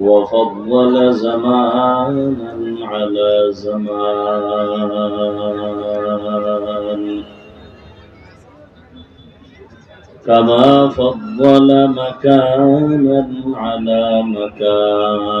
وفضل زمانا على زمان. كما فضل مكانا على مكان.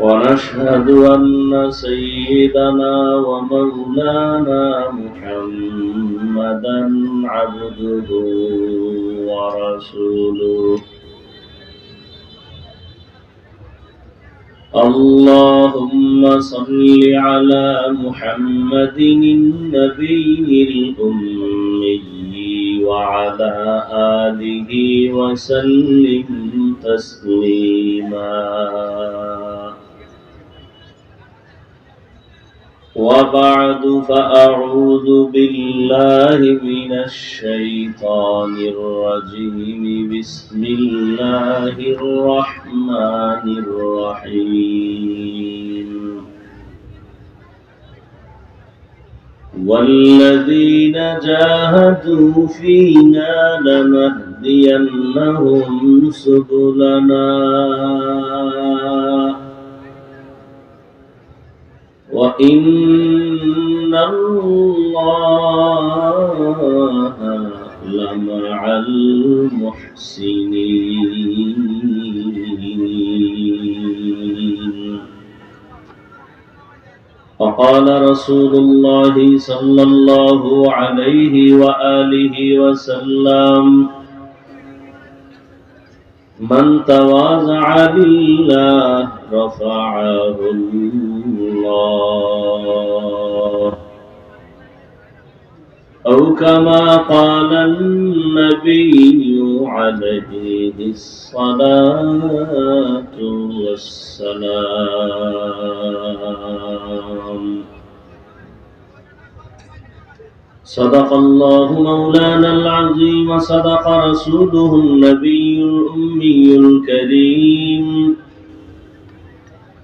ونشهد أن سيدنا ومولانا محمدا عبده ورسوله. اللهم صل على محمد النبي الأمي وعلى آله وسلم تسليما. وبعد فأعوذ بالله من الشيطان الرجيم بسم الله الرحمن الرحيم والذين جاهدوا فينا لنهدينهم سبلنا وإن الله لمع المحسنين وقال رسول الله صلى الله عليه وآله وسلم من تواضع لله رفعه الله أو كما قال النبي عليه الصلاة والسلام. صدق الله مولانا العظيم صدق رسوله النبي الأمي الكريم.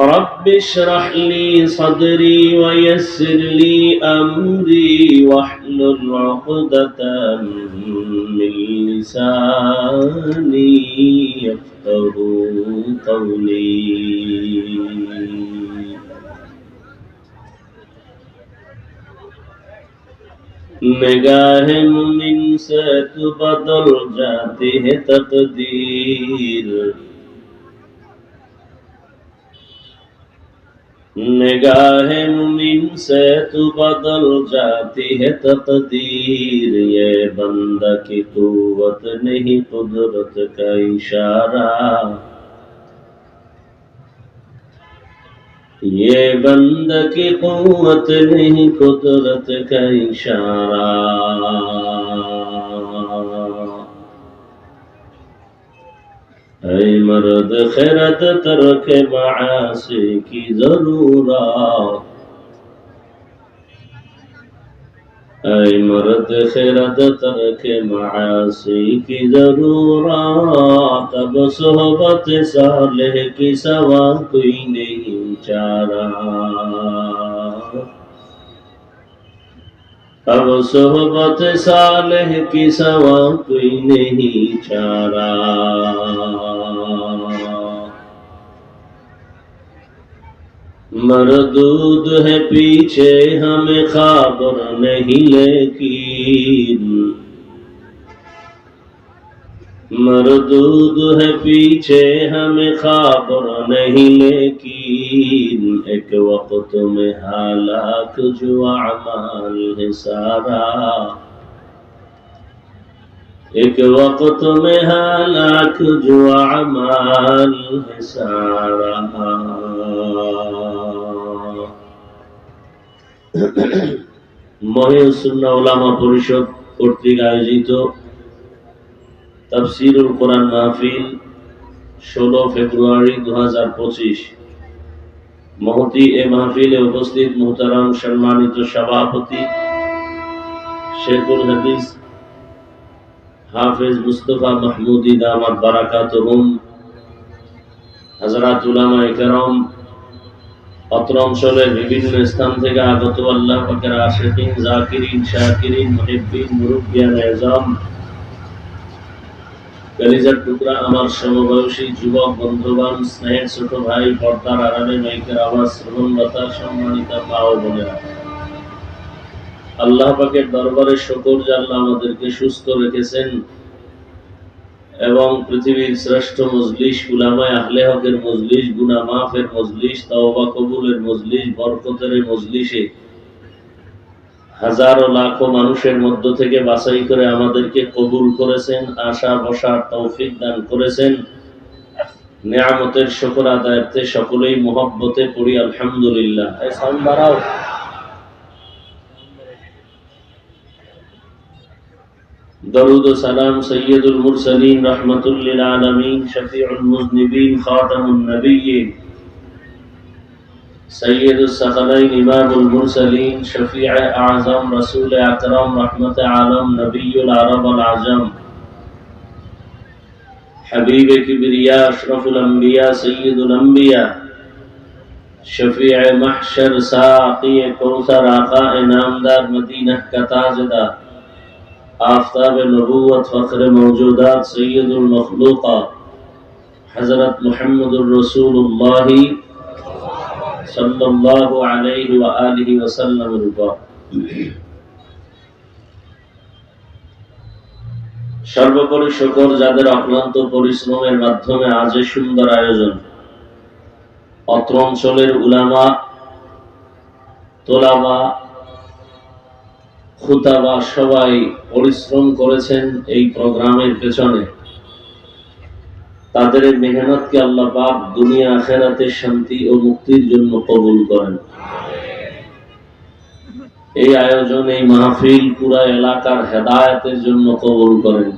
رب اشرح لي صدري ويسر لي أمري واحلل عقدة من لساني يفقه قولي. نگاہ من سے تو بدل جاتی ہے تقدیر۔ نگاہ من سے تو بدل جاتی ہے تقدیر، یہ بندہ کی قوت نہیں، قدرت کا اشارہ۔ یہ بند کی قوت نہیں، قدرت کا اشارہ۔ اے مرد خیرت ترک معاصی کی ضرورت اے مرد خیرت ترک معاصی کی ضرورت اب صحبت صالح کی سوا کوئی نہیں چارہ اب صحبت صالح کی سوا کوئی نہیں چارا مردود ہے پیچھے ہمیں خبر نہیں لیکن मरदूद है पीछे हमें खबर नहीं लेकिन एक वक्त में हालाक जो अमाल है सारा एक वक्त में हालाक जो अमाल है सारा মহিউসুন্না ওলামা পরিষদ কর্তৃক আয়োজিত তাফসিরুল কোরআন মাহফিল ষোলো ফেব্রুয়ারি দু হাজার পঁচিশ। মহতি এ মাহফিলে উপস্থিত মোহতারাম সম্মানিত সভাপতি শেখুল হাদিস, হাফেজ মুস্তফা মাহমুদি দামাত বারাকাত হাজরাত উলামা একরম, অত্র অঞ্চলের বিভিন্ন স্থান থেকে আগত আল্লাহ পাকের আশেকিন, জাকিরিন, শাকিরিন, মুহিব্বিন, মুরব্বিয়ান, এজাম কালিজার টুকরা, আমার সমবয়সী যুবক, বন্ধুবান, স্নেহের ছোট ভাই, পর্দার আড়ালে মাইকের আওয়াজ, শ্রবণলতা, সম্মানিত মা ও বোনেরা। আল্লাহ পাকের দরবারে শকর জাল্লাহ আমাদেরকে সুস্থ রেখেছেন এবং পৃথিবীর শ্রেষ্ঠ মজলিস গুলামায় আহলে হকের মজলিস গুনা মাফের মজলিস, তাওবা কবুলের মজলিস, বরকতের মজলিসে হাজারো লাখো মানুষের মধ্য থেকে বাছাই করে আমাদেরকে কবুল করেছেন আশা বসার তৌফিক দান করেছেন। শকর সকলেই মোহব্বতে পড়ি আলহামদুলিল্লাহ। বাড়াও। দরুদ সালাম সৈয়দুল রহমতুল্লিল আলমিন শফিউল মুজনিবিন খাতামুন سید الثقلین امام المرسلین، شفیع اعظم، رسول اکرم، رحمت عالم، نبی العرب العجم حبیب کبریا، اشرف الانبیاء، سید الانبیاء، شفیع محشر، ساقی کوثر، آقا انعامدار، مدینہ کا تاجدار، آفتاب نبوت، فخر موجودات، سید المخلوقات حضرت محمد الرسول اللہ সর্বোপরি শকর যাদের অক্লান্ত পরিশ্রমের মাধ্যমে আজ সুন্দর আয়োজন। অত্র অঞ্চলের উলামা তোলাবা খুতাবা সবাই পরিশ্রম করেছেন এই প্রোগ্রামের পেছনে। তাদের মেহনতকে আল্লাহ পাক দুনিয়া, আখেরাতে শান্তি ও মুক্তির জন্য কবুল করেন। এই আয়োজন এই মাহফিল পুরা এলাকার হেদায়তের জন্য কবুল করেন।